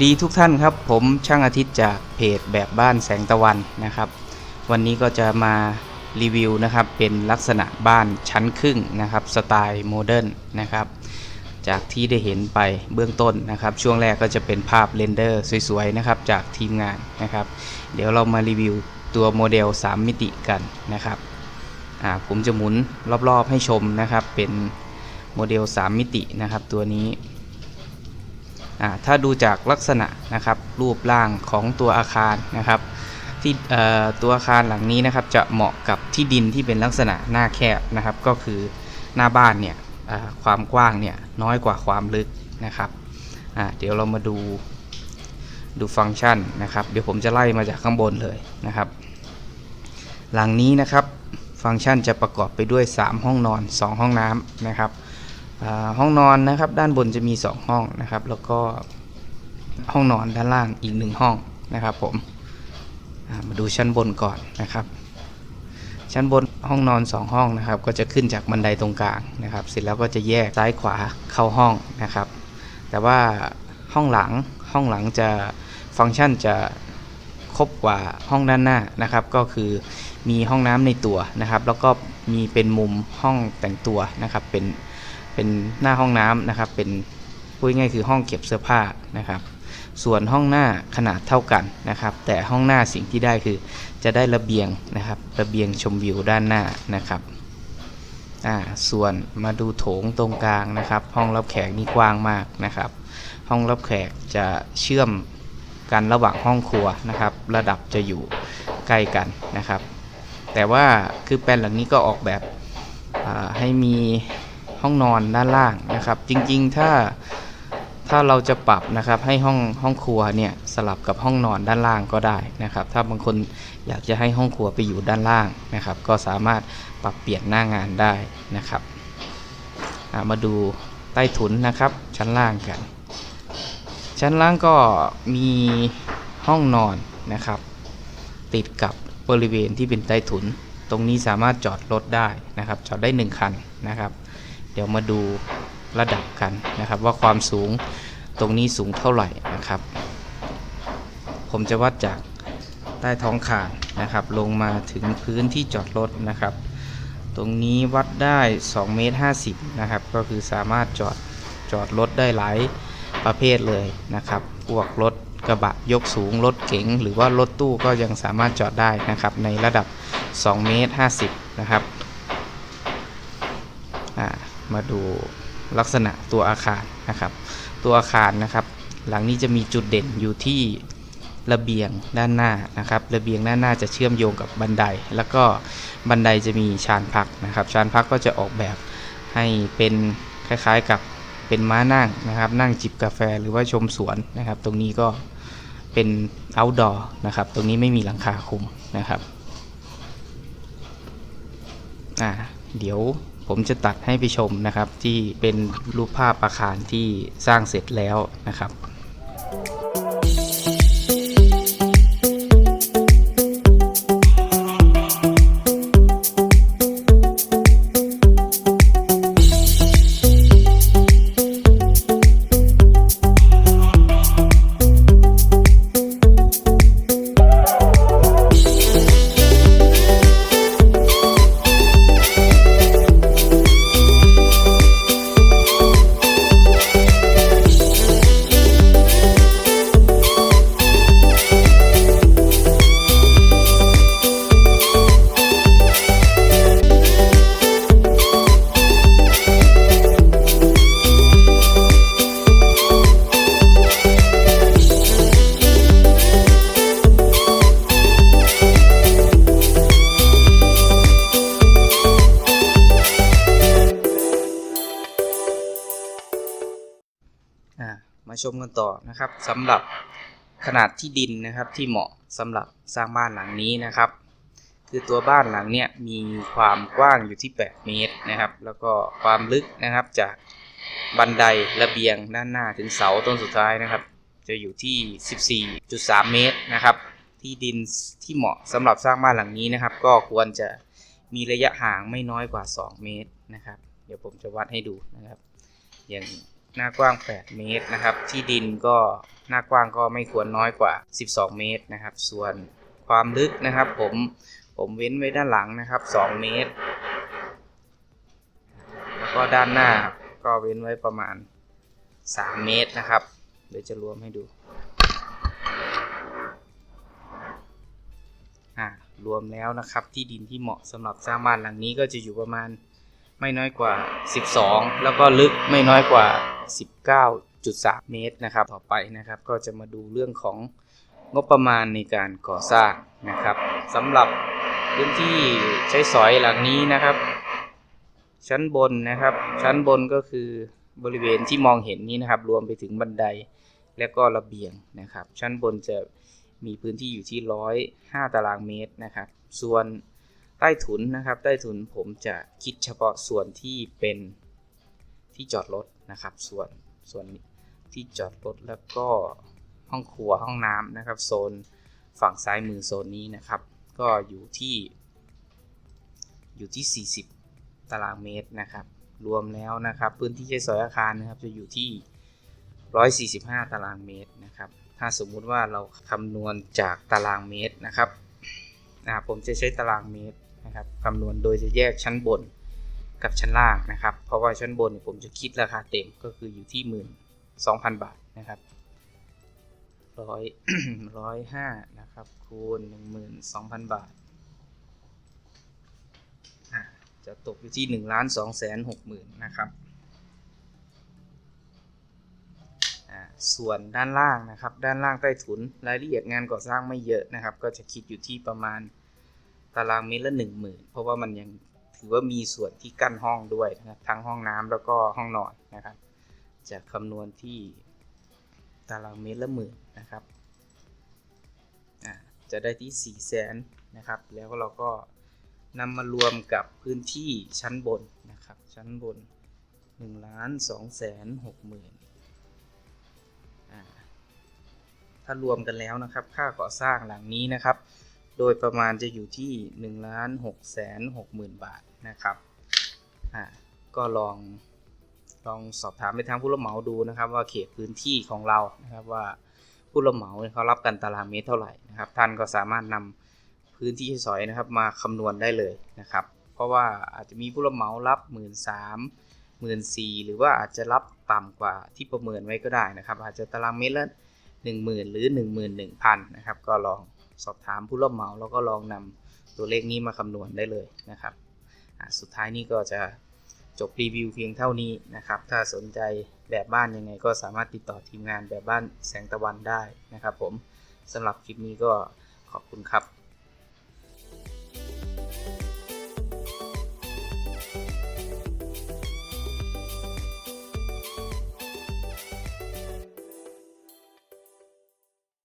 สดีทุกท่านครับ ผมช่างอาทิตย์จากเพจแบบบ้านแสงตะวันนะครับ วันนี้ก็จะมารีวิวนะครับเป็นลักษณะบ้านชั้นครึ่งนะครับสไตล์โมเดิร์นนะครับจากที่ได้เห็นไปเบื้องต้นนะครับ ช่วงแรกก็จะเป็นภาพเรนเดอร์สวยๆนะครับจากทีมงานนะครับ เดี๋ยวเรามารีวิวตัวโมเดล 3 มิติกันนะครับผมจะหมุนรอบๆให้ชมนะครับเป็นโมเดล 3 มิตินะครับตัวนี้ ถ้าดูจากลักษณะนะครับ รูปร่างของตัวอาคารนะครับที่ตัวอาคารหลังนี้นะครับจะเหมาะกับที่ดินที่เป็นลักษณะหน้าแคบนะครับ ก็คือหน้าบ้านเนี่ยความกว้างเนี่ยน้อยกว่าความลึกนะครับเดี๋ยวเรามาดูดูฟังก์ชันนะครับ เดี๋ยวผมจะไล่มาจากข้างบนเลยนะครับ หลังนี้นะครับฟังก์ชันจะประกอบไปด้วย 3 ห้องนอน 2 ห้องน้ำนะครับ ห้องนอนนะครับด้านบนจะมี 2 ห้องนะครับ แล้วก็ห้องนอนด้านล่างอีกหนึ่งห้องนะครับผมมาดูชั้นบนก่อนนะครับ ชั้นบนห้องนอน 2 ห้องนะครับ ก็จะขึ้นจากบันไดตรงกลางนะครับ เสร็จแล้วก็จะแยกซ้ายขวาเข้าห้องนะครับ แต่ว่าห้องหลังห้องหลังจะฟังก์ชันจะครบกว่าห้องด้านหน้านะครับ ก็คือมีห้องน้ำในตัวนะครับ แล้วก็มีเป็นมุมห้องแต่งตัวนะครับเป็น เป็นหน้าห้องน้ำนะครับ เป็นพูดง่ายคือห้องเก็บเสื้อผ้านะครับ ส่วนห้องหน้าขนาดเท่ากันนะครับ แต่ห้องหน้าสิ่งที่ได้คือจะได้ระเบียงนะครับระเบียงชมวิวด้านหน้านะครับอ่าส่วนมาดูโถงตรงกลางนะครับ ห้องรับแขกนี่กว้างมากนะครับ ห้องรับแขกจะเชื่อมกันระหว่างห้องครัวนะครับ ระดับจะอยู่ใกล้กันนะครับ แต่ว่าคือแปลนหลังนี้ก็ออกแบบอ่าให้มี ห้องนอนด้านล่างนะครับ จริงๆถ้าถ้าเราจะปรับนะครับให้ห้องห้องครัวเนี่ยสลับกับห้องนอนด้านล่างก็ได้นะครับ ถ้าบางคนอยากจะให้ห้องครัวไปอยู่ด้านล่างนะครับ ก็สามารถปรับเปลี่ยนหน้างานได้นะครับมาดูใต้ถุนนะครับ ชั้นล่างกัน ชั้นล่างก็มีห้องนอนนะครับ ติดกับบริเวณที่เป็นใต้ถุน ตรงนี้สามารถจอดรถได้นะครับ จอดได้ 1 คันนะครับ ดี๋ยวมาดูระดับกันนะครับ ว่าความสูงตรงนี้สูงเท่าไหร่นะครับ ผมจะวัดจากใต้ท้องคานนะครับ ลงมาถึงพื้นที่จอดรถนะครับ ตรงนี้วัดได้2เมตร50นะครับ ก็คือสามารถจอดจอดรถได้หลายประเภทเลยนะครับ พวกรถกระบะยกสูง รถเก๋งหรือว่ารถตู้ก็ยังสามารถจอดได้นะครับ ในระดับ2เมตร50นะครับ มาดูลักษณะตัวอาคารนะครับ ตัวอาคารนะครับ หลังนี้จะมีจุดเด่นอยู่ที่ระเบียงด้านหน้านะครับ ระเบียงด้านหน้าจะเชื่อมโยงกับบันได แล้วก็บันไดจะมีชานพักนะครับ ชานพักก็จะออกแบบให้เป็นคล้ายๆกับเป็นม้านั่งนะครับ นั่งจิบกาแฟหรือว่าชมสวนนะครับ ตรงนี้ก็เป็น outdoor นะครับ ตรงนี้ไม่มีหลังคาคุมนะครับ อ่า เดี๋ยว ผมจะตัดให้ไปชมนะครับ ที่เป็นรูปภาพอาคารที่สร้างเสร็จแล้วนะครับ ชมกันต่อนะครับสำหรับขนาดที่ดินนะครับที่เหมาะสำหรับสร้างบ้านหลังนี้นะครับ คือตัวบ้านหลังเนี้ยมีความกว้างอยู่ที่ 8 เมตรนะครับ แล้วก็ความลึกนะครับจากบันไดระเบียงด้านหน้าถึงเสาต้นสุดท้ายนะครับ จะอยู่ที่ 14.3 เมตรนะครับ ที่ดินที่เหมาะสำหรับสร้างบ้านหลังนี้นะครับ ก็ควรจะมีระยะห่างไม่น้อยกว่า 2 เมตรนะครับ เดี๋ยวผมจะวัดให้ดูนะครับ อย่าง หน้ากว้าง 8 เมตรนะครับ ที่ดินก็หน้ากว้างก็ไม่ควรน้อยกว่า 12 เมตรนะครับ ส่วนความลึกนะครับผมผมเว้นไว้ด้านหลังนะครับ 2 เมตร แล้วก็ด้านหน้าก็เว้นไว้ประมาณ 3 เมตรนะครับ เดี๋ยวจะรวมให้ดูอ่ารวมแล้วนะครับที่ดินที่เหมาะสำหรับสร้างบ้านหลังนี้ก็จะอยู่ประมาณไม่น้อยกว่า 12 แล้วก็ลึกไม่น้อยกว่า 19.3 เมตรนะครับ ต่อไปนะครับก็จะมาดูเรื่องของงบประมาณในการก่อสร้างนะครับสำหรับพื้นที่ใช้สอยหลังนี้นะครับ ชั้นบนนะครับ ชั้นบนก็คือบริเวณที่มองเห็นนี้นะครับ รวมไปถึงบันไดและก็ระเบียงนะครับ ชั้นบนจะมีพื้นที่อยู่ที่ร้อยห้าตารางเมตรนะครับ ส่วนใต้ถุนนะครับ ใต้ถุนผมจะคิดเฉพาะส่วนที่เป็นที่จอดรถ นะครับ ส่วนส่วนที่จอดรถแล้วก็ห้องครัวห้องน้ำนะครับโซนฝั่งซ้ายมือโซนนี้นะครับ ก็อยู่ที่ อยู่ที่ 40 ตารางเมตรนะครับ รวมแล้วนะครับ พื้นที่ใช้สอยอาคารนะครับจะอยู่ที่ 145 ตารางเมตรนะครับ ถ้าสมมุติว่าเราคำนวณจากตารางเมตรนะครับอ่าผมจะใช้ตารางเมตรนะครับคำนวณโดยจะแยกชั้นบน กับชั้นล่างนะครับ เพราะว่าชั้นบนเนี่ยผมจะคิดราคาเต็มก็คืออยู่ที่12,000บาทนะครับร้อยร้อยห้านะครับ คูณ12,000บาทอ่าท จะตกอยู่ที่1ล้าน2แสน6หมื่นนะครับส่วนด้านล่างนะครับ ด้านล่างใต้ถุนรายละเอียดงานก่อสร้างไม่เยอะนะครับ ก็จะคิดอยู่ที่ประมาณตารางเมตรละหนึ่งหมื่นเพราะว่ามันยัง ถือว่ามีส่วนที่กั้นห้องด้วยนะครับทั้งห้องน้ำแล้วก็ห้องนอนนะครับ จะคำนวณที่ตารางเมตรละหมื่นนะครับจะได้ที่4ี่แสนนะครับ แล้วเราก็นำมารวมกับพื้นที่ชั้นบนนะครับ ชั้นบน1ล้าน2แสน6หมื่นถ้ารวมกันแล้วนะครับ ค่าก่อสร้างหลังนี้นะครับ โดยประมาณจะอยู่ที่1ล้าน6แสน6หมื่นบาท นะครับอ่าก็ลองลองสอบถามไปทางผู้รับเหมาดูนะครับ ว่าเขตพื้นที่ของเรานะครับว่าผู้รับเหมาเขารับกันตารางเมตรเท่าไหร่นะครับ ท่านก็สามารถนำพื้นที่สอยนะครับมาคำนวณได้เลยนะครับ เพราะว่าอาจจะมีผู้รับเหมารับหมื่นสามหมื่นสี่หรือว่าอาจจะรับต่ำกว่าที่ประเมินไว้ก็ได้นะครับ อาจจะตารางเมตรละหนึ่งหมื่นหรือหนึ่งหมื่นหนึ่งพันนะครับ ก็ลองสอบถามผู้รับเหมาแล้วก็ลองนำตัวเลขนี้มาคำนวณได้เลยนะครับ สุดท้ายนี้ก็จะจบรีวิวเพียงเท่านี้นะครับ ถ้าสนใจแบบบ้านยังไงก็สามารถติดต่อทีมงานแบบบ้านแสงตะวันได้นะครับผมสำหรับคลิปนี้ก็ขอบคุณครับ